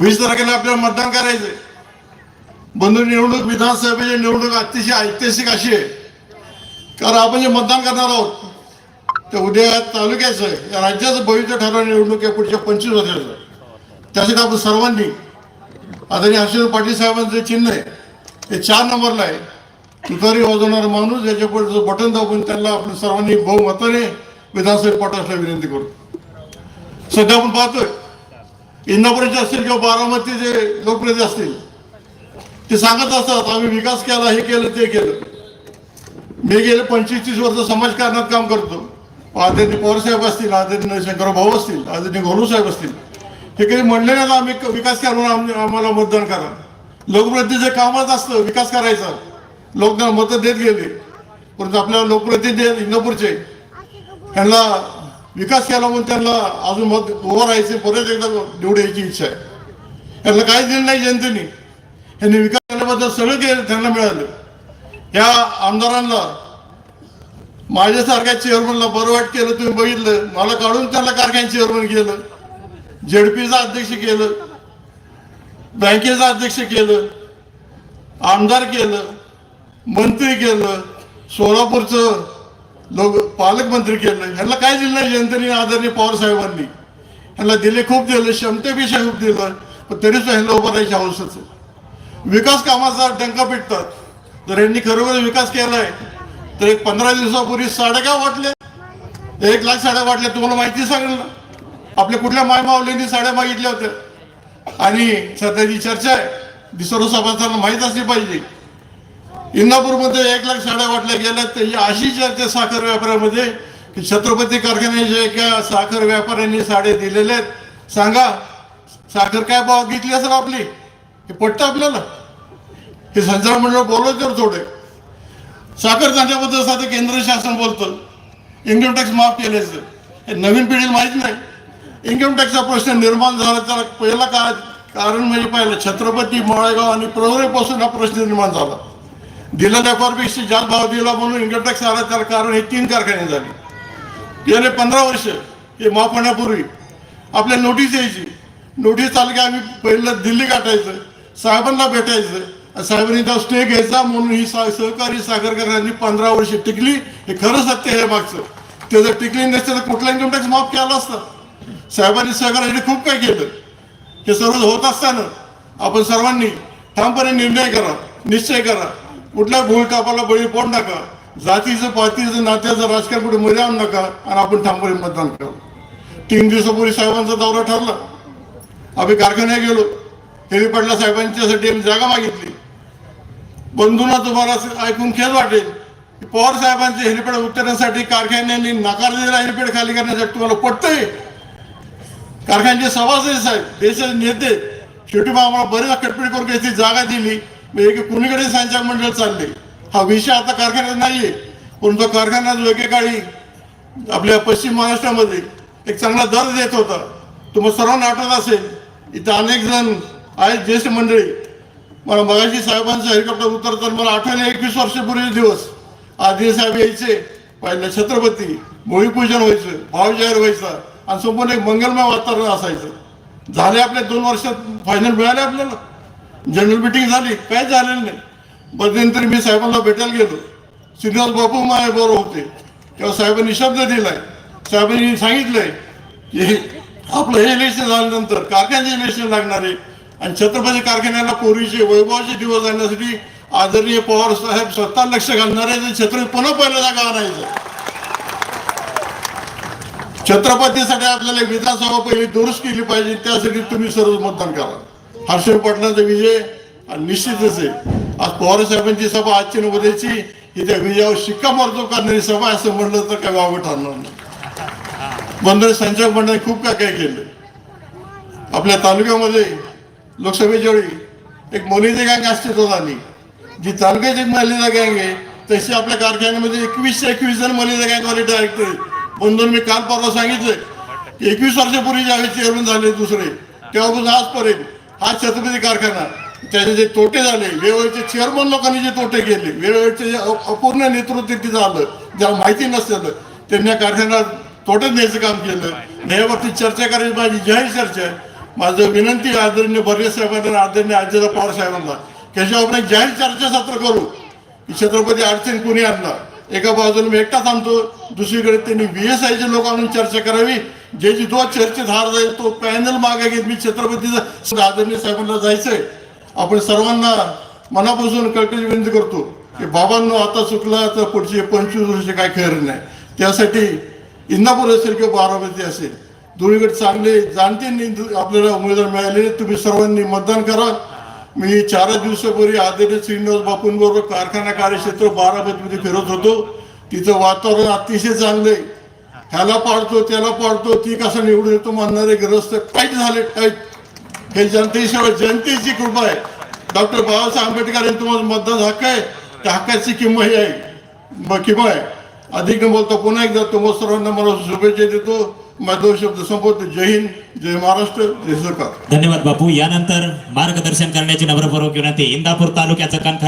वीस तारखेला आपल्याला मतदान करायचंय. बंधू निवडणूक विधानसभेची निवडणूक अतिशय ऐतिहासिक अशी आहे. कारण आपण जे मतदान करणार आहोत ते उद्या तालुक्याचं आहे. या राज्याचं भविष्य ठरवणारी निवडणूक आहे पुढच्या पंचवीस वर्षाचं त्यासाठी आपण सर्वांनी आदरणीय हर्षद पाटील साहेबांचं जे चिन्ह आहे ते चार नंबरला आहे. तुतारी वाजवणारा माणूस याच्यापुढे बटन दाबून त्यांना आपण सर्वांनी बहुमताने विधानसभेत पाठवण्याची विनंती करू सध्या आपण पाहतोय इंदापूरचे असतील किंवा बारामतीचे लोकप्रतिनिधी असतील ते सांगत असतात आम्ही विकास केला हे केलं ते केलं. मी गेले पंचवीस तीस वर्ष समाजकारणात काम करतो. आदरणीय पवारसाहेब असतील आदरणीय शंकरराव भाऊ असतील आदरणीय घोलू साहेब असतील. हे काही म्हणले नाही ना आम्ही विकास केला म्हणून आम्हाला मतदान करा. लोकप्रतिनिधीचे कामच असतं विकास करायचा. लोक मतं देत गेले. परंतु आपल्या लोकप्रतिनिधी इंदापूरचे त्यांना विकास केला म्हणून त्यांना अजून मत उभं राहायचे परत एकदा निवड यायची इच्छा आहे. त्यांना काहीच दिलं नाही जनतेने. यांनी विकास केल्याबद्दल सगळं केलं त्यांना मिळालं. या आमदारांना माझ्यासारख्या चेअरमनला बरं वाट केलं तुम्ही बघितलं. मला काढून त्यांना कारखान्या चेअरमन केलं. जेडपीचा अध्यक्ष केलं. बँकेचा अध्यक्ष केलं. आमदार केलं. मंत्री केलं. सोलापूरचं लोक पालकमंत्री केलं ह्यांना काय दिलं नाही जनतेने आदरणीय पवार साहेबांनी? ह्यांना दिले खूप दिलं क्षमतेपेक्षा खूप दिलं पण तरी सुद्धा ह्यांना उभं राहायची आवश्यक विकास कामाचा डंका पिटतात. जर यांनी खरोखर विकास केलाय तर एक पंधरा दिवसापूर्वी साड्या का वाटल्या एक लाख साड्या वाटल्या तुम्हाला माहिती सांगेल ना? आपल्या कुठल्या मायमावलींनी साड्या मागितल्या होत्या? आणि सध्याची चर्चा आहे. ती सर्व सभासदांना माहीत असली पाहिजे. इंदापूरमध्ये एक लाख साड्या वाटल्या गेल्या तर ही अशी चर्चा साखर व्यापारामध्ये की छत्रपती कारखान्याच्या एका साखर व्यापाऱ्यांनी साडे दिलेले आहेत. सांगा साखर काय भाव घेतली असेल आपली? हे पटतं आपल्याला? हे संचार मंडळ बोलत तर थोडे साखर धंद्याबद्दल साधं केंद्र शासन बोलतं. इन्कम टॅक्स माफ केल्याचं. हे नवीन पिढीला माहीत नाही. इन्कम टॅक्सचा प्रश्न निर्माण झाला त्याला पहिला का कारण म्हणजे पाहिलं छत्रपती माळेगाव आणि प्रवरेपासून हा प्रश्न निर्माण झाला. दिलेल्या व्यापारपेक्षा जास्त भाव दिला म्हणून इन्कम टॅक्स आला त्याला कारण हे तीन कारखाने झाले. गेले पंधरा वर्ष हे माफ होण्यापूर्वी. आपल्या नोटीस यायची. नोटीस आली की आम्ही पहिलं दिल्ली गाठायचं साहेबांना भेटायचं. साहेबांनी त्या स्टे घ्यायचा म्हणून ही सा- सहकारी साखर कारखान्यांनी पंधरा वर्ष टिकली. हे खरं सत्य हे मागचं. ते जर टिकली नसते तर कुठला इन्कम टॅक्स माफ केला असता? साहेबांनी सहकार्यासाठी खूप काही केलं. हे सर्व होत असताना आपण सर्वांनी ठामपणे निर्णय करा निश्चय करा. कुठल्या भूलटापाला बळी पडू नका. जातीचं पातीचं नात्याचं राजकारण कुठे मध्ये आणू नका आणि आपण ठामपणे मतदान करू तीन दिवसापूर्वी साहेबांचा दौरा ठरला. आम्ही कारखान्यात गेलो. हेलिपॅडला साहेबांच्यासाठी आम्ही जागा मागितली. बंधूंना तुम्हाला असं ऐकून खेळ वाटेल पवार साहेबांचे हेलिपॅड उतरण्यासाठी कारखान्यांनी नकार दिलेला हेलिपॅड खाली करण्यासाठी तुम्हाला पटतंय? कारखान्याचे सभासद साहेब देशाचे नेते शेवटी मग आम्हाला बरेच कटपीट करून घ्यायची जागा दिली. वेगळे कुणीकडे संचालक मंडळ चालले. हा विषय आता कारखान्यात नाहीये. पण तो कारखान्यात जो आपल्या पश्चिम महाराष्ट्रामध्ये एक चांगला दर देत होता. तुम्हाला सर्वांना आठवत असेल इथं अनेक जण आहेत ज्येष्ठ मंडळी. मला मगाशी साहेबांचं हेलिकॉप्टर उतरताना मला आठवले एकवीस वर्षापूर्वी दिवस. आदिसाहेब यायचे पहिलं छत्रपती भूमिपूजन व्हायचं भाव जाहीर व्हायचा आणि संपूर्ण एक मंगलमय वातावरण असायचं. झाले आपल्या दोन वर्षात फायनल मिळाले आपल्याला? जनरल मिटिंग झाली काहीच झालेलं नाही. मध्यंतरी मी साहेबांना भेटायला गेलो. श्रीनिवास बापू माझ्या बरोबर होते. तेव्हा साहेबांनी शब्द दिलाय. साहेबांनी सांगितलंय की हे- आपलं हे इलेक्शन झाल्यानंतर कारखान्याचे इलेक्शन लागणार आहे. आणि छत्रपती कारखान्याला पोरीचे वैभवाचे दिवस आणण्यासाठी आदरणीय पवार साहेब स्वतः लक्ष घालणार आहे छत्रपती पुन्हा पहिल्या जागा आणायचं छत्रपतीसाठी आपल्याला विधानसभा पहिली दुरुस्त केली पाहिजे त्यासाठी तुम्ही सर्व मतदान करा. हर्षद पाटलांचा विजय निश्चितच आहे. आज पवार साहेबांची सभा आजची न उद्याची इथे विजयावर शिक्कामोर्तब करणारी सभा असं म्हणलं तर काय वावं ठरणार नाही. बंदर संचालक मंडळाने खूप काय काय केलं. आपल्या तालुक्यामध्ये लोकसभेच्या वेळी एक मुलीची गँग अस्तित्वात आली. जी तालुक्याची एक महिलेचा गँग आहे तशी आपल्या कारखान्यामध्ये एकवीसशे एकवीस जण महिलेचा गँगवाले डायरेक्टर म्हणून मी काल परवा सांगितलं की एकवीस वर्षापूर्वी ज्यावेळी चेअरमन झाले दुसरे तेव्हापासून आजपर्यंत हा छत्रपती कारखाना. त्याचे जे तोटे झाले वेळोवेळचे चेअरमन लोकांनी जे तोटे केले वेळोवेळचे जे अपूर्ण नेतृत्व तिथं झालं ज्याला माहिती नसतं त्यांनी या कारखान्यात तोटत न्यायचं काम केलं. आणि यावरती चर्चा करायची माझी जाहीर चर्चा आहे. माझं विनंती आदरणीय बर्गे साहेबांना आदरणीय अजित पवार साहेबांना त्याच्यावर आपण एक जाहीर चर्चासत्र करू. की छत्रपती अडचण कोणी आणला एका बाजूला मी एकटा थांबतो दुसरीकडे त्यांनी व्ही एस आयचे लोक आणून चर्चा करावी. जे जी जो चर्चेत हार जाईल तो पॅनल मागे घेत मी छत्रपतीचं आदरणीय साहेबांना जायचंय. आपण सर्वांना मनापासून कळकळी विनंती करतो की बाबांनो आता चुकला तर पुढचे पंचवीस वर्ष काय खरं नाही. त्यासाठी इंदापूर असेल किंवा बारामती असेल दोन्हीकडे चांगले जाणते आपल्याला उमेदवार मिळाले तुम्ही सर्वांनी मतदान करा. मी चार दिवसापूर्वी आदरणीय श्रीनिवास बापूंबरोबर कारखाना कार्यक्षेत्र बारामतीमध्ये फिरत होतो. तिथं वातावरण अतिशय चांगलं आहे. ह्याला पाडतो त्याला पाडतो ती कसं निवडून येतो मानणारे ग्रस्त काहीच झाले काहीच हे जनतेशिवाय जनतेची कृपा आहे. डॉक्टर बाबासाहेब आंबेडकर यांनी तुम्हाला मतदान हक्क आहे. त्या हक्काची किंमत ही आहे. किंमत आहे. अधिक न बोलतो पुन्हा एकदा तुम्हाला सर्वांना मला शुभेच्छा देतो. माझा शब्द संपवतो. जय हिंद जय महाराष्ट्र जय सरकार. धन्यवाद बापू. यानंतर मार्गदर्शन करण्याची नम्रपूर्वक विनंती इंदापूर तालुक्याचं कणखर